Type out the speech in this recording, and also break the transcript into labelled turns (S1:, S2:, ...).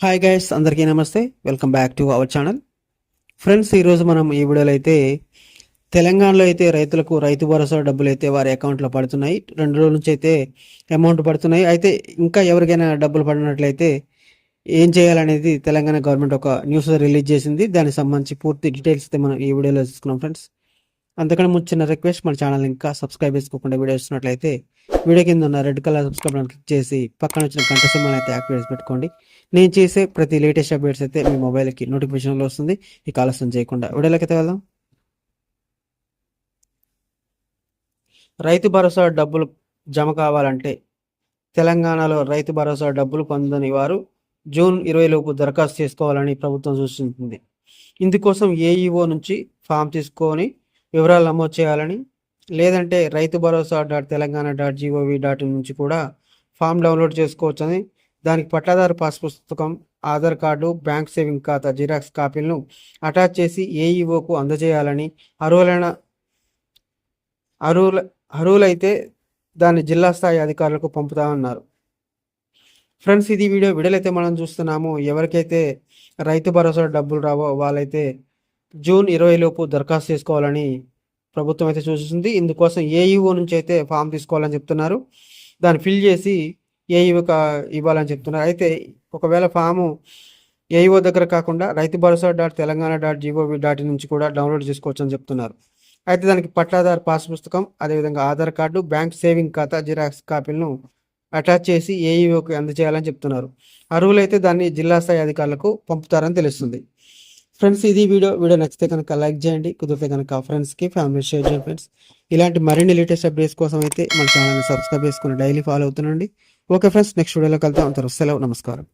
S1: Hi guys అందరికీ నమస్తే. Welcome back to our channel friends ఈరోజు మనం ఈ వీడియోలో అయితే తెలంగాణలో అయితే రైతులకు రైతు భరోసా డబ్బులు అయితే వారి అకౌంట్లో పడుతున్నాయి. రెండు రోజుల నుంచి అయితే అమౌంట్ పడుతున్నాయి. అయితే ఇంకా ఎవరికైనా డబ్బులు పడినట్లయితే ఏం చేయాలనేది తెలంగాణ గవర్నమెంట్ ఒక న్యూస్ రిలీజ్ చేసింది. దానికి సంబంధించి పూర్తి డీటెయిల్స్ అయితే మనం ఈ వీడియోలో చూసుకున్నాం ఫ్రెండ్స్ అంతకన్నా ముందు చిన్న రిక్వెస్ట్ మన ఛానల్ ఇంకా సబ్స్క్రైబ్ చేసుకోకుండా వీడియో చూసినట్లయితే వీడియో కింద ఉన్న రెడ్ కలర్ సబ్స్క్రైబ్ క్లిక్ చేసి పక్కన వచ్చిన గంట సింబల్ అయితే యాక్టివేట్ చేసి పెట్టుకోండి. నేను చేసే ప్రతి లేటెస్ట్ అప్డేట్స్ అయితే మీ మొబైల్కి నోటిఫికేషన్లో వస్తుంది. ఇక ఆలస్యం చేయకుండా వీడియోలోకి వెళ్దాం. రైతు భరోసా డబ్బులు జమ కావాలంటే తెలంగాణలో రైతు భరోసా డబ్బులు పొందని వారు జూన్ ఇరవై లోపు దరఖాస్తు చేసుకోవాలని ప్రభుత్వం సూచించింది. ఇందుకోసం ఏఈఓ నుంచి ఫామ్ తీసుకొని వివరాలు నమోదు చేయాలని లేదంటే Rythu Bharosa dot Telangana dot G O V dot in నుంచి కూడా ఫామ్ డౌన్లోడ్ చేసుకోవచ్చని దానికి పట్టాదారు పాస్ పుస్తకం ఆధార్ కార్డు బ్యాంక్ సేవింగ్ ఖాతా జిరాక్స్ కాపీలను అటాచ్ చేసి ఏఈఓకు అందజేయాలని అర్హులైన అర్హుల అర్హులైతే దాన్ని జిల్లా స్థాయి అధికారులకు పంపుతామన్నారు. ఫ్రెండ్స్ ఇది వీడియో వీడియోలైతే మనం చూస్తున్నాము. ఎవరికైతే రైతు భరోసా డబ్బులు రావో వాళ్ళైతే జూన్ ఇరవై లోపు దరఖాస్తు చేసుకోవాలని ప్రభుత్వం అయితే సూచిస్తుంది ఇందుకోసం ఏఈఓ నుంచి అయితే ఫామ్ తీసుకోవాలని చెప్తున్నారు. దాన్ని ఫిల్ చేసి ఏఈఓ ఇవ్వాలని చెప్తున్నారు. అయితే ఒకవేళ ఫాము ఏఈఓ దగ్గర కాకుండా Rythu Bharosa dot Telangana dot G O V dot నుంచి కూడా డౌన్లోడ్ చేసుకోవచ్చు అని చెప్తున్నారు. అయితే దానికి పట్టాదారు పాస్ పుస్తకం అదేవిధంగా ఆధార్ కార్డు బ్యాంక్ సేవింగ్ ఖాతా జిరాక్స్ కాపీలను అటాచ్ చేసి ఏఈఓకి అందజేయాలని చెప్తున్నారు. అర్హులైతే దాన్ని జిల్లా స్థాయి అధికారులకు పంపుతారని తెలుస్తుంది. ఫ్రెండ్స్ ఇది వీడియో. వీడియో నచ్చితే కనుక లైక్ చేయండి. కుదిరితే కనుక ఫ్రెండ్స్కి ఫ్యామిలీ షేర్ చేయండి ఫ్రెండ్స్ ఇలాంటి మరిన్ని లేటెస్ట్ అప్డేట్స్ కోసం అయితే మన ఛానల్ని సబ్స్క్రైబ్ చేసుకుని డైలీ ఫాలో అవుతుండండి. ఓకే ఫ్రెండ్స్ నెక్స్ట్ వీడియోలో కలుద్దాం. అంతవరకు సెలవు. నమస్కారం.